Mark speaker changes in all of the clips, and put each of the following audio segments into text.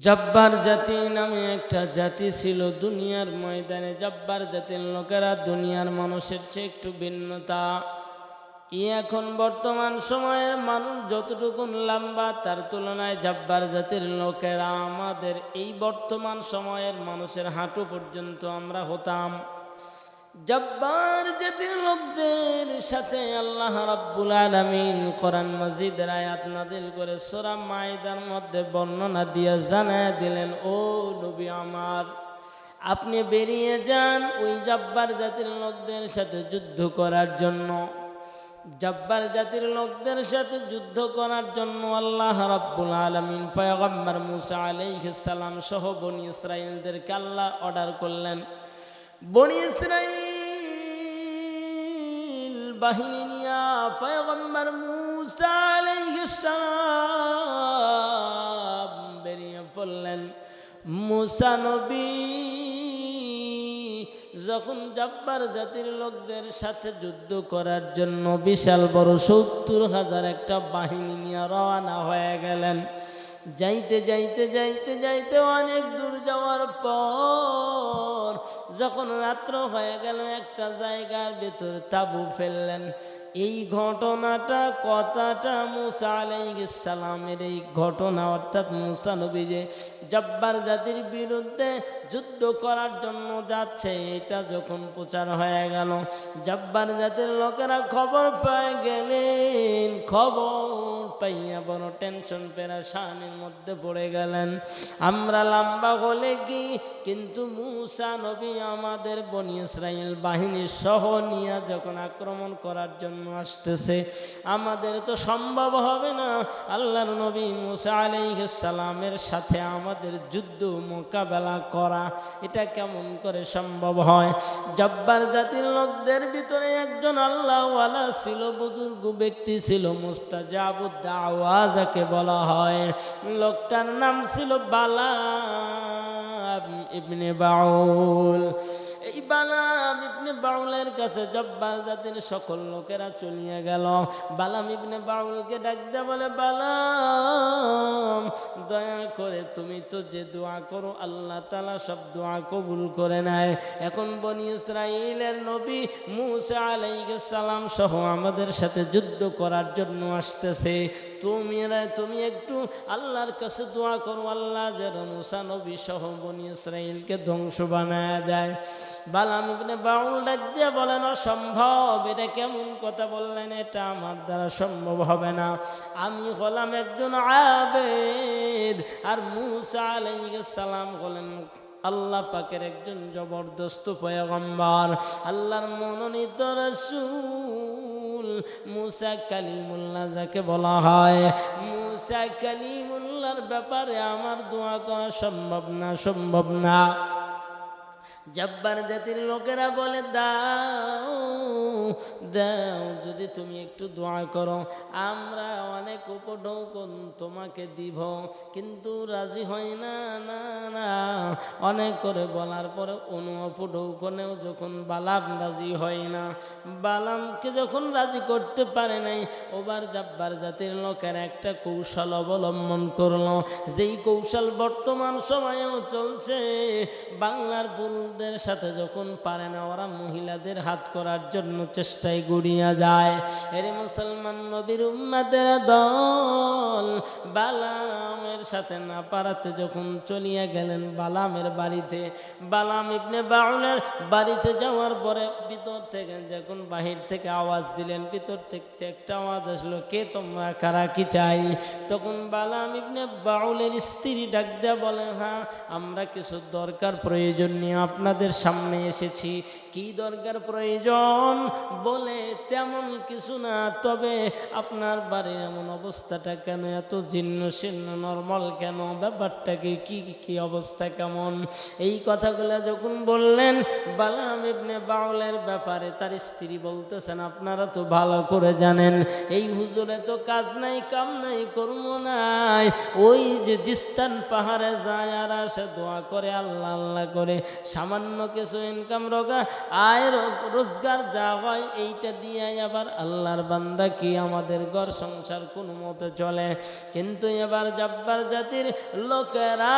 Speaker 1: জব্বার জাতি নামে একটা জাতি ছিল দুনিয়ার ময়দানে। জব্বার জাতির লোকেরা দুনিয়ার মানুষের চেয়ে একটু ভিন্নতা। ই এখন বর্তমান সময়ের মানুষ যতটুকু লম্বা, তার তুলনায় জব্বার জাতির লোকেরা আমাদের এই বর্তমান সময়ের মানুষের হাঁটু পর্যন্ত আমরা হতাম। জব্বার জাতির লোকদের সাথে আল্লাহ রাব্বুল আলামিন কোরআন মাজিদের আয়াত নাজিল করে সূরা মাইদার মধ্যে বর্ণনা দিয়ে জানায় দিলেন, ও নবী আমার, আপনি বেরিয়ে যান ওই জব্বার জাতির লোকদের সাথে যুদ্ধ করার জন্য। জব্বার জাতির লোকদের সাথে যুদ্ধ করার জন্য আল্লাহ রাব্বুল আলামিন পয়গম্বর মুসা আলাইহিস সালাম সহ বনি ইসরাইলদেরকে আল্লাহ অর্ডার করলেন। বনি ইসরাইল বাহিনী নিয়া পয়গম্বর মুসা আলাইহিস সালাম বেরিয়ে পড়লেন। মুসা নবী যখন জব্বার জাতির লোকদের সাথে যুদ্ধ করার জন্য বিশাল বড় সত্তর হাজার একটা বাহিনী নিয়ে রওনা হয়ে গেলেন। যাইতে যাইতে যাইতে যাইতে অনেক দূর যাওয়ার পর যখন রাত্র হয়ে গেল একটা জায়গার ভেতর তাবু ফেললেন। এই ঘটনাটা কথাটা মুসা আলাইহিস সালামের এই ঘটনা, অর্থাৎ মুসা নবী যে জব্বার জাতির বিরুদ্ধে যুদ্ধ করার জন্য যাচ্ছে, এটা যখন প্রচার হয়ে গেল, জব্বার জাতির লোকেরা খবর পেয়ে গেলেন, খবর পাইয়া বড় টেনশন পেরাশানির মধ্যে পড়ে গেলেন। আমরা লম্বা হলে কি? কিন্তু মুসা নবী আমাদের বনি ইসরাইল বাহিনীর সহ নিয়ে যখন আক্রমণ করার জন্য আসতেছে। আমাদের তো সম্ভব হবে না। আল্লাহর নবী মুসা সালামের সাথে আমাদের যুদ্ধ মোকাবেলা করা। এটা কেমন করে সম্ভব হয়? জব্বার জাতির লোকদের ভিতরে একজন আল্লাহওয়ালা ছিল, বুজুর্গ ব্যক্তি ছিল মুস্তাজাবুদ্দ আওয়াজাকে বলা হয়। লোকটার নাম ছিল বালা ইবনে বাউল। এই বালাম ইবনে বাউলের কাছে জব্বার জাতির সকল লোকেরা চলিয়ে গেল। বালাম ইবনে বাউলকে ডাক দেয়া বলে, বালাম, দয়া করে তুমি তো যে দোয়া করো, আল্লাহ তালা সব দোয়া কবুল করে নেয়। এখন বনি ইসরাইলের নবী মুসা আলাইহিস সহ আমাদের সাথে যুদ্ধ করার জন্য আসতেছে। তুমি তুমি একটু আল্লাহর কাছে দোয়া করো, আল্লাহ যেন মুসা নবী সহ বনি ইসরাইলকে ধ্বংস বানায় যায় বালাম ইবনে বাউল ডাক দিয়ে বলেন, অসম্ভব, এটা কেমন কথা বললেন? এটা আমার দ্বারা সম্ভব হবে না। আমি হলাম একজন আবেদ। আর মুসা আলাইহিস সালাম হলেন আল্লাহ পাকের একজন জবরদস্ত পয়গম্বর, আল্লাহর মনোনীত রসুল। মুসা কালিমুল্লাহ যাকে বলা হয়, মুসা কালিমুল্লাহর ব্যাপারে আমার দোয়া করা সম্ভব না সম্ভব না। জব্বার জাতির লোকেরা বলে, দাও দাও, যদি তুমি একটু দোয়া করো, আমরা অনেক উপঢৌকন তোমাকে দিব। কিন্তু রাজি হয় না না না। অনেক করে বলার পরে অনু উপঢৌকনেও যখন বালাম রাজি হয় না, বালামকে যখন রাজি করতে পারে নাই, ওবার জব্বার জাতির লোকের একটা কৌশল অবলম্বন করল। যেই কৌশল বর্তমান সময়েও চলছে, বাংলার পুরুষদের সাথে যখন পারে না, ওরা মহিলাদের হাত করার জন্য চেষ্টায় গুড়িয়া যায়। এর মুসলমান নবীর উম্মাদের দল, বালামের সাথে না পারাতে যখন চলিয়া গেলেন বালামের বাড়িতে, বালাম ইবনে বাউলের বাড়িতে যাওয়ার পরে ভিতর থেকে যখন বাহির থেকে আওয়াজ দিলেন, ভিতর থেকে একটা আওয়াজ আসলো, কে তোমরা? কারা কি চাই? তখন বালাম ইবনে বাউলের স্ত্রী ডাক দেয়া বলেন হ্যাঁ আমরা কিছু দরকার, প্রয়োজন নিয়ে আপনাদের সামনে এসেছি। কি দরকার প্রয়োজন? বলে তেমন কিছু না, তবে আপনার বাড়ির এমন অবস্থাটা কেন? এত জীর্ণ শীর্ণ, নর্মাল কেন? ব্যাপারটা কি কি অবস্থা কেমন? এই কথাগুলো যখন বললেন, বালাম ইবনে বাউলের ব্যাপারে তার স্ত্রী বলতেছেন, আপনারা তো ভালো করে জানেন, এই হুজুরে তো কাজ নাই, কাম নাই, কর্ম নাই। ওই যে জিস্তান পাহাড়ে যায় আর আসে, দোয়া করে, আল্লাহ আল্লাহ করে। সামান্য সামান্য কিছু ইনকাম রোগা আয় রোজগার যা হয় এইটা দিয়ে আবার আল্লাহর বান্দা কি আমাদের ঘর সংসার কোনো মতে চলে। কিন্তু এবার জব্বার জাতির লোকেরা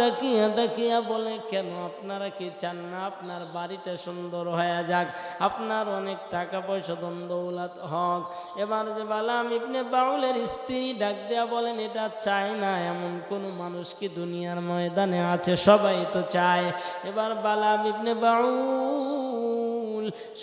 Speaker 1: ডাকিয়া ডাকিয়া বলে, কেন আপনারা কি চান না? আপনার বাড়িটা সুন্দর হয়ে যাক, আপনার অনেক টাকা পয়সা দৌলত হক। এবার যে বালাম ইবনে বাউলের স্ত্রী ডাক দেয়া বলেন, এটা চায় না, এমন কোনো মানুষ কি দুনিয়ার ময়দানে আছে? সবাই তো চায়। এবার বালাম ইবনে বাউল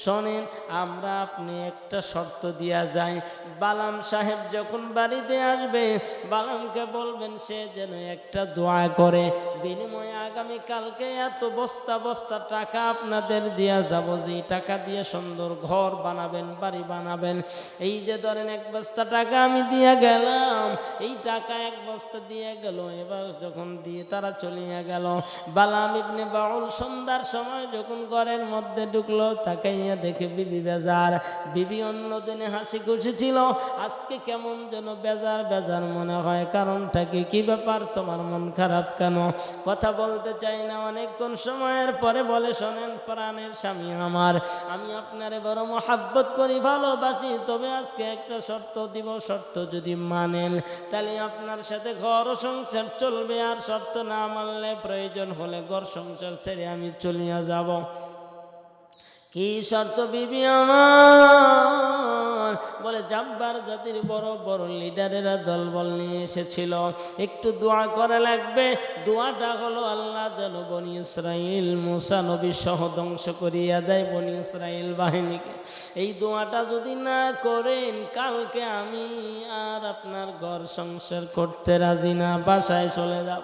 Speaker 1: শোনেন, আমরা আপনি একটা শর্ত দিয়া যায় বালাম সাহেব যখন বাড়িতে আসবে, বালামকে বলবেন, সে যেন একটা দোয়া করে। বিনিময়ে আগামী কালকে এত বস্তা বস্তা টাকা আপনাদের দিয়া যাব যে টাকা দিয়ে সুন্দর ঘর বানাবেন, বাড়ি বানাবেন। এই যে ধরেন এক বস্তা টাকা আমি দিয়া গেলাম, এই টাকা এক বস্তা দিয়ে গেল, এবার যখন দিয়ে তারা চলিয়া গেল, বালাম ইবনে বাউল সন্ধ্যার সময় যখন ঘরের মধ্যে ঢুকলো তাকাইয়া দেখে বিবি বেজার। বিবি অন্য দিনে হাসি খুশি ছিল। আজকে কেমন যেন বেজার বেজার মনে হয়। কারণটা কি? কি ব্যাপার? তোমার মন খারাপ কেন? কথা বলতে চাই না। অনেকক্ষণ সময়ের পরে বলে শোনেন, প্রাণের স্বামী আমার। আমি আপনারে বড় মহাব্বত করি, ভালোবাসি। তবে আজকে একটা শর্ত দিব। শর্ত যদি মানেন, তাহলে আপনার সাথে ঘর সংসার চলবে। আর শর্ত না মানলে প্রয়োজন হলে ঘর সংসার ছেড়ে আমি চলিয়া যাব। কি শর্ত বিবি আমার? বলে, জাব্বার জাতির বড় বড় লিডারেরা দলবল নিয়ে এসেছিল। একটু দোয়া করা লাগবে। দোয়াটা হলো, আল্লাহ যেন বনি ইসরাইল মুসা নবী সহ ধ্বংস করিয়া দেয় বনি ইসরাইল বাহিনীকে। এই দোয়াটা যদি না করেন, কালকে আমি আর আপনার ঘর সংসার করতে রাজি না, বাসায় চলে যাব।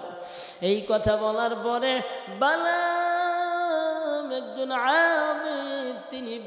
Speaker 1: এই কথা বলার পরে, বালাম একজন তিনি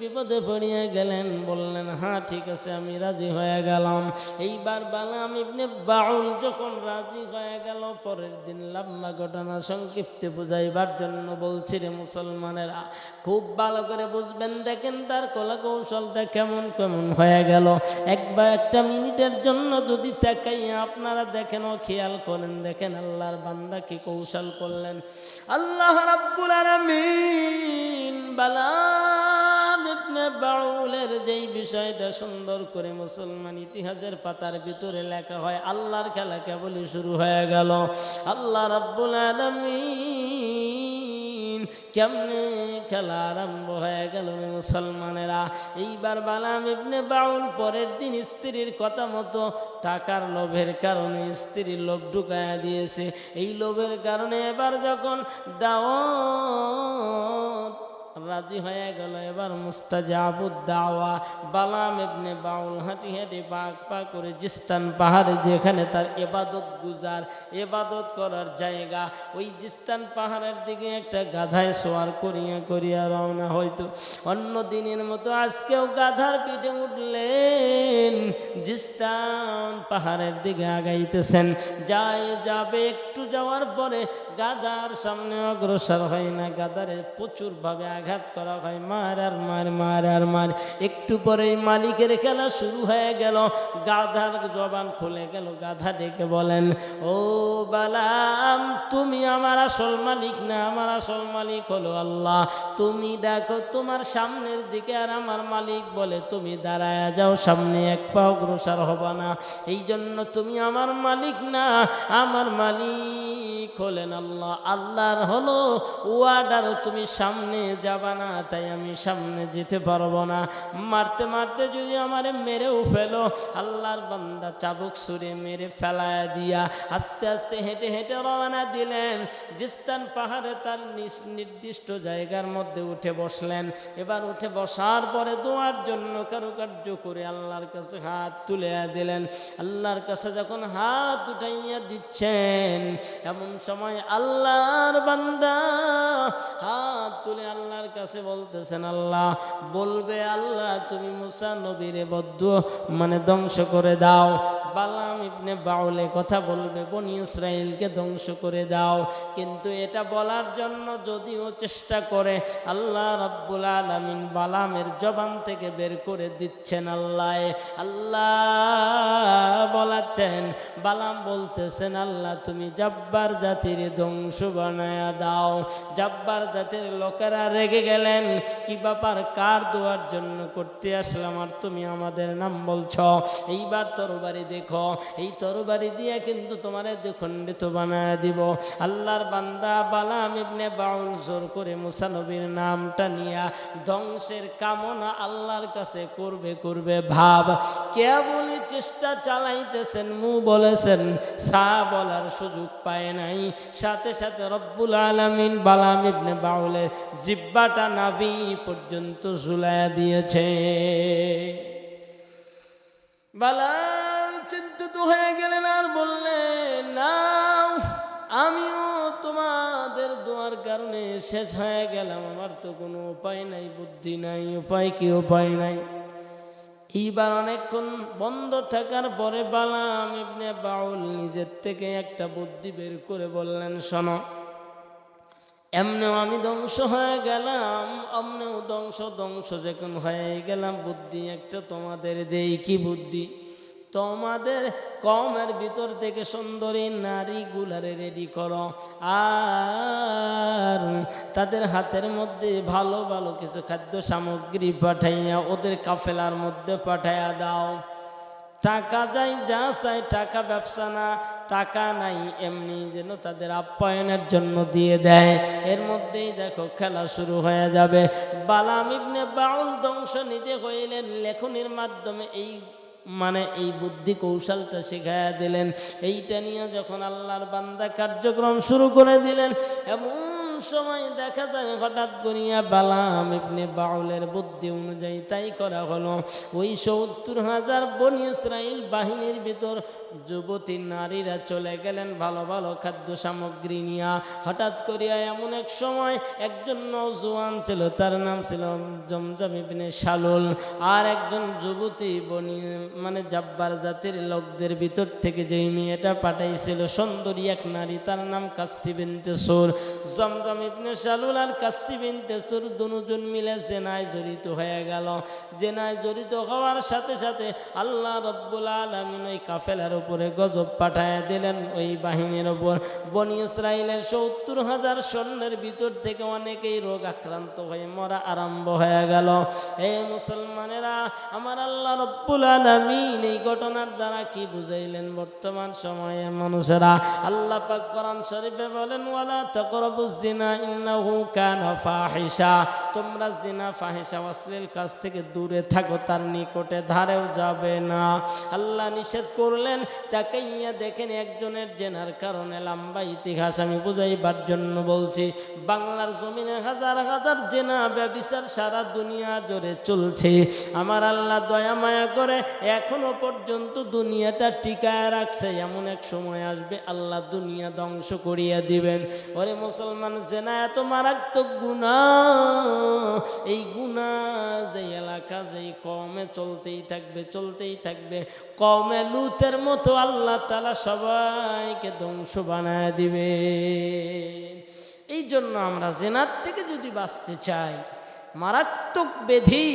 Speaker 1: বিপদে পড়িয়া গেলেন, বললেন হ্যাঁ ঠিক আছে, আমি রাজি হয়ে গেলাম। এইবার বালাম ইবনে বাউল যখন রাজি হয়ে গেল, পরের দিন লম্বা ঘটনা সংক্ষিপ্তে বুঝাইবার জন্য বলছি রে মুসলমানেরা, খুব ভালো করে বুঝবেন, দেখেন তার কলা কৌশলটা কেমন কেমন হয়ে গেল। একবার একটা মিনিটের জন্য যদি তাকাইয়া আপনারা দেখেন ও খেয়াল করেন, দেখেন আল্লাহর বান্দা কি কৌশল করলেন। আল্লাহ রাব্বুল আলামিন বালাম ইবনে বাউলের যেই বিষয়টা সুন্দর করে মুসলমান ইতিহাসের পাতার ভিতরে লেখা হয়, আল্লাহর খেলা কেবলই শুরু হয়ে গেল। আল্লাহ রাব্বুল আলামিন কেমনে খেলা আরম্ভ হয়ে গেল মুসলমানেরা? এইবার বালাম ইবনে বাউল পরের দিন স্ত্রীর কথা মতো টাকার লোভের কারণে স্ত্রীর লোভ ঢুকায়া দিয়েছে। এই লোভের কারণে এবার যখন দাওয়াত রাজি হয়ে গেল। এবার মুস্তাজাবুদ্দাওয়া, বালাম ইবনে বাউল হাঁটি হাঁটি পাক পা করে জিস্তান পাহাড়ে, যেখানে তার এবাদত গুজার, এবাদত করার জায়গা, ওই জিস্তান পাহাড়ের দিকে একটা গাধায় সোয়ার করিয়া করিয়া রওনা হয়তো অন্য দিনের মতো আজকেও গাধার পিঠে উঠলেন জিস্তান পাহাড়ের দিকে আগাইতেছেন। যায়, যাবে, একটু যাওয়ার পরে গাধার সামনে অগ্রসর হয় না। গাধারে প্রচুরভাবে আঘাত করা হয়। মার আর মার মার আর মার। একটু পরেই মালিকের খেলা শুরু হয়ে গেল। গাধার জবান খুলে গেল। গাধা ডেকে বলেন, ও বালাম, তুমি আমার আসল মালিক না? আমার আসল মালিক হলো আল্লাহ। তুমি দেখো তোমার সামনের দিকে আর আমার মালিক বলে। তুমি দাঁড়ায় যাও সামনে এক পা অগ্রসর হবা না। এই জন্য তুমি আমার মালিক না আমার মালিক। হলেন আল্লাহ। আল্লাহর হলো ওয়ার্ডার তুমি সামনে যাবা না, তাই আমি সামনে যেতে পারব না। মারতে মারতে যদি আমারে মেরেও ফেলো, আল্লাহর বান্দা চাবুক সুরে মেরে ফেলায় দিয়া আস্তে আস্তে হেঁটে হেঁটে রওনা দিলেন। জিস্তান পাহাড়ে তার নির্দিষ্ট জায়গার মধ্যে উঠে বসলেন। এবার উঠে বসার পরে দোয়ার জন্য কারুকার্য করে আল্লাহর কাছে হাত তুলে দিলেন। আল্লাহর কাছে যখন হাত উঠাইয়া দিচ্ছেন, এমন সময় আল্লাহর বান্দা হাত তুলে আল্লাহর কাছে বলতেছেন, আল্লাহ, বলবে আল্লাহ, তুমি মুসা নবীরে বদ্ধ মানে ধ্বংস করে দাও। বালাম ইবনে বাউলে কথা বলবে, বনি ইসরায়েলকে ধ্বংস করে দাও। কিন্তু এটা বলার জন্য যদিও চেষ্টা করে, আল্লাহ রাব্বুল আলামিন বালামের জবান থেকে বের করে দিচ্ছেন আল্লাহ। আল্লাহ বলাচ্ছেন, বালাম বলতেছেন, আল্লাহ তুমি জব্বার জাতির ধ্বংস বানায়া দাও। জব্বার জাতির লোকেরা রেগে গেলেন, কি ব্যাপার, কার দোয়ার জন্য করতে আসলাম, আর তুমি আমাদের নাম বলছ? এইবার তোর তরবারি দেখো, এই তরবারি দিয়ে কিন্তু তোমারে দ্বিখণ্ডিত বানায় দিব। আল্লাহর বান্দা বালাম ইবনে বাউল জোর করে মুসানবীর নামটা নিয়া ধ্বংসের কামনা আল্লাহর কাছে করবে করবে, ভাব। কেবলই চেষ্টা চালাইতেছেন, মু বলেছেন, সা বলার সুযোগ পায় নাই। সাথে সাথে রব্বুল আলামিন বালাম ইবনে বাউলের জিব্বাটা নাবি পর্যন্ত ঝুলাইয়া দিয়েছে। চিন্তিত হয়ে গেলেন আর বললেন না আমিও তোমাদের দোয়ার কারণে শেষ হয়ে গেলাম। আমার তো কোনো উপায় নাই, বুদ্ধি নাই, উপায় কি উপায় নাই? এইবার অনেকক্ষণ বন্ধ থাকার পরে বালাম ইবনে বাউল নিজের থেকে একটা বুদ্ধি বের করে বললেন, শোনো, এমনেও আমি ধ্বংস হয়ে গেলাম, অমনেও ধ্বংস ধ্বংস যখন হয়ে গেলাম, বুদ্ধি একটা তোমাদের দেই, কি বুদ্ধি? তোমাদের কমের ভিতর থেকে সুন্দরী নারী নারীগুলারে রেডি করো। আর তাদের হাতের মধ্যে ভালো ভালো কিছু খাদ্য সামগ্রী পাঠাইয়া ওদের কাফেলার মধ্যে পাঠাইয়া দাও। টাকা যাই, যা চাই, টাকা ব্যবসা না, টাকা নাই, এমনি যেন তাদের আপ্যায়নের জন্য দিয়ে দেয়। এর মধ্যেই দেখো খেলা শুরু হয়ে যাবে। বালাম ইবনে বাউল ধ্বংস নিজে হইলেন, লেখনির মাধ্যমে এই মানে এই বুদ্ধি কৌশলটা শেখায়া দিলেন। এইটা নিয়ে যখন আল্লাহর বান্দা কার্যক্রম শুরু করে দিলেন, এমন সময় দেখা যায়, হঠাৎ করিয়া বালাম ইবনে বাউলের বুদ্ধি অনুযায়ী তাই করা হলো। ওই সত্তর হাজার বনি ইসরাইল বাহিনীর ভিতর যুবতী নারীরা চলে গেলেন ভালো ভালো খাদ্য সামগ্রী নিয়া। হঠাৎ করিয়া এমন এক সময় একজন নজওয়ান ছিল, তার নাম ছিল জমজম ইবনে শালুল। আর একজন যুবতী বনি মানে জাব্বার জাতির লোকদের ভিতর থেকে যেই মেয়েটা পাঠাইছিল, সুন্দরী এক নারী, তার নাম কাসি বিনতে জমজম ইবনে শালুল আর কাসি বিনতে সুর দুজন মিলে জেনায় জড়িত হয়ে গেল। জেনায় জড়িত হওয়ার সাথে সাথে আল্লাহ রব্বুল আলমিন ওই কাফেলার উপরে গজব পাঠায় দিলেন ওই বাহিনীর ওপর বনি ইসরায়েলের সত্তর হাজার সৈন্যের ভিতর থেকে অনেকেই রোগ আক্রান্ত হয়ে মরা আরম্ভ হয়ে গেল। এই মুসলমানেরা, আমার আল্লাহ রব্বুল আলমিন এই ঘটনার দ্বারা কি বুঝাইলেন বর্তমান সময়ের মানুষেরা? আল্লাহ পাক কোরআন শরীফে বলেন, ওয়ালা তাকরাবুজ জিনা ইন্নাহু কানা ফাহিশা। তোমরা জিনা, ফাহিশা, অশ্লীল কাজ থেকে দূরে থাকো, তার নিকটে ধারেও যাবে না। আল্লাহ নিষেধ করলেন, তাকাইয়া দেখেন একজনের জেনার কারণে লম্বা ইতিহাস আমি বুঝাইবার জন্য বলছি, বাংলার জমিনে হাজার হাজার জেনা ব্যবিচার সারা দুনিয়া জুড়ে চলছে। আমার আল্লাহ দয়া মায়া করে এখনও পর্যন্ত দুনিয়াটা টিকায় রাখছে, এমন এক সময় আসবে আল্লাহ দুনিয়া ধ্বংস করিয়া দিবেন। ওরে মুসলমান জেনা এত মারাত্মক গুণা। এই গুণা যে এলাকা, যেই কমে চলতেই থাকবে চলতেই থাকবে। কমে লুতের মতো আল্লাহ তালা সবাইকে ধ্বংস বানায় দিবে। এই জন্য আমরা জেনার থেকে যদি বাঁচতে চাই, মারাত্মক বেধি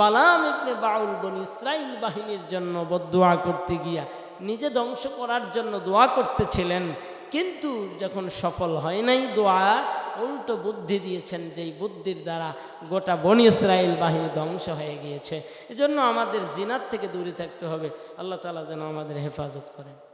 Speaker 1: বালাম ইবনে বাউল বন ইসরাইল বাহিনীর জন্য বদোয়া করতে গিয়া নিজে ধ্বংস করার জন্য দোয়া করতেছিলেন কিন্তু যখন সফল হয় নাই, দোয়া, উল্টো বুদ্ধি দিয়েছেন, যেই বুদ্ধির দ্বারা গোটা বনি ইসরায়েল বাহিনী ধ্বংস হয়ে গিয়েছে। এজন্য আমাদের জিনার থেকে দূরে থাকতে হবে। আল্লাহ তালা যেন আমাদের হেফাজত করেন।